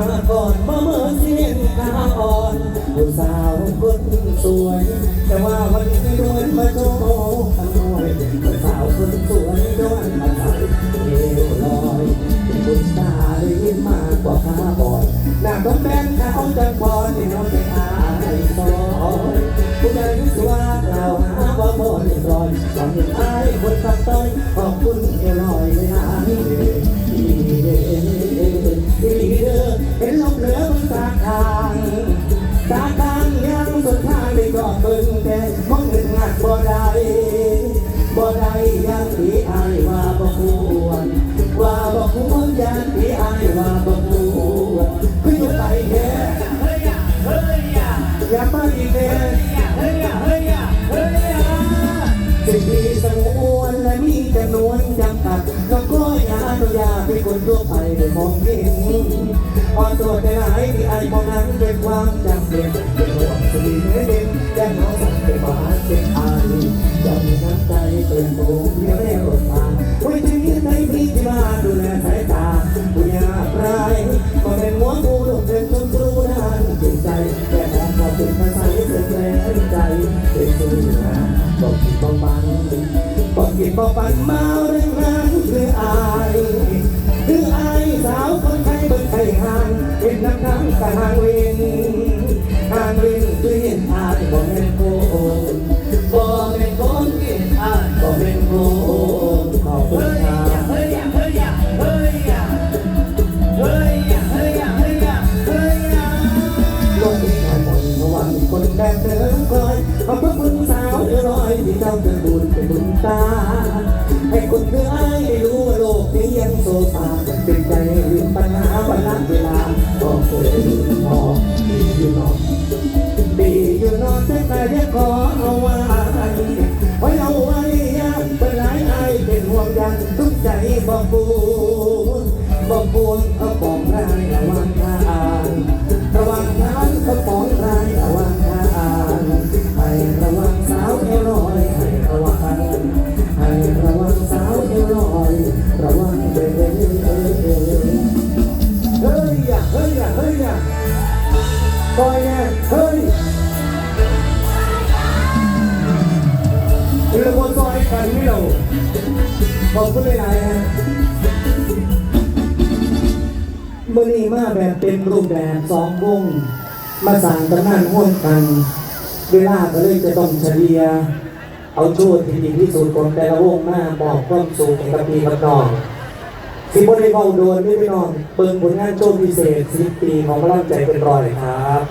มาก่อนมาเมื่อเสียนขาอ่อนผู้สาวคนสวย แต่ว่าวันนี้ดวนมาโชว์ขโมยผู้สาวคนสวยดวนมาใส่เอวลอยเป็นบุญตาได้ยินมากกว่าข้าบอยหน้าต้องแบนเขาจะบอลที่น้องไปอายซอยผู้ใดรู้สว่าเราหาว่าบ่เรียบร้อยตอนเห็นอายคนตัดต้อยขอบคุณเอลอยเลยนะ ยังที่อายว่าบ่ควรว่าบ่ควรยังที่อายว่าบ่ควรคืออยู่ไปแค่อย่ามาอีกแค่สิ่งที่สงวนและมีจำนวนจำกัดน้องก็อย่าอนุญาตให้คนทั่วไปได้มองเห็นพอตัวได้หลายที่ไอ้ของนั้นเป็นความจำเป็นเป็นห่วงสีเนื้อเด่นแย่งน้องสั่ง เป็นปูเพียงได้รถมาไว้ที่นี้ในพี่ที่มาดูแลสายตาผู้ยากไรก็เป็นหัวกูลงเป็นต้นรูด้านจิตใจแค่มองก็เป็นภาษาเสื่อมแรงใจเป็นสู้นะบอกกินบอกปันบอกกินบอกปันมา แบบเธอคอยขอบคุณสาวเธอรอยที่เจ้าเป็นบุญเป็นบุญตา ให้คนเธอไอ้ได้รู้ว่าโลกนี้ยังโซฟาเป็นใจลืมปัญหาวันละเวลาก็เคยลืมพอดีอยู่นอนดีอยู่นอนแต่แต่ยังขอเอาไว้ไว้เอาไว้ยากเป็นไรไอเป็นห่วงยังทุกใจบอกปูนบอกปูนเขาปองได้ระวังทา ระวังเบเเฮ้ยอย่าเฮ้ยอย่าเฮ้ยอย่าปล่อยแน่เฮ้ยเรือมซอยกันไม่เราขอบคุณหลายๆนะมื่อนี้มาแบบเต็มรูปแบบสองวงมาสั่งตำนานร่วมกัน เวลาก็เลยจะต้องเฉลี่ย เอาโชว์ที่ดีที่สุดของแต่ละวงมาบอกความสุขให้กับปีกับน้องสิบได้เบาโดนไม่ไปนอนเปิดผลงานโชว์พิเศษสิบปีของพลังใจเป็นรอยครับ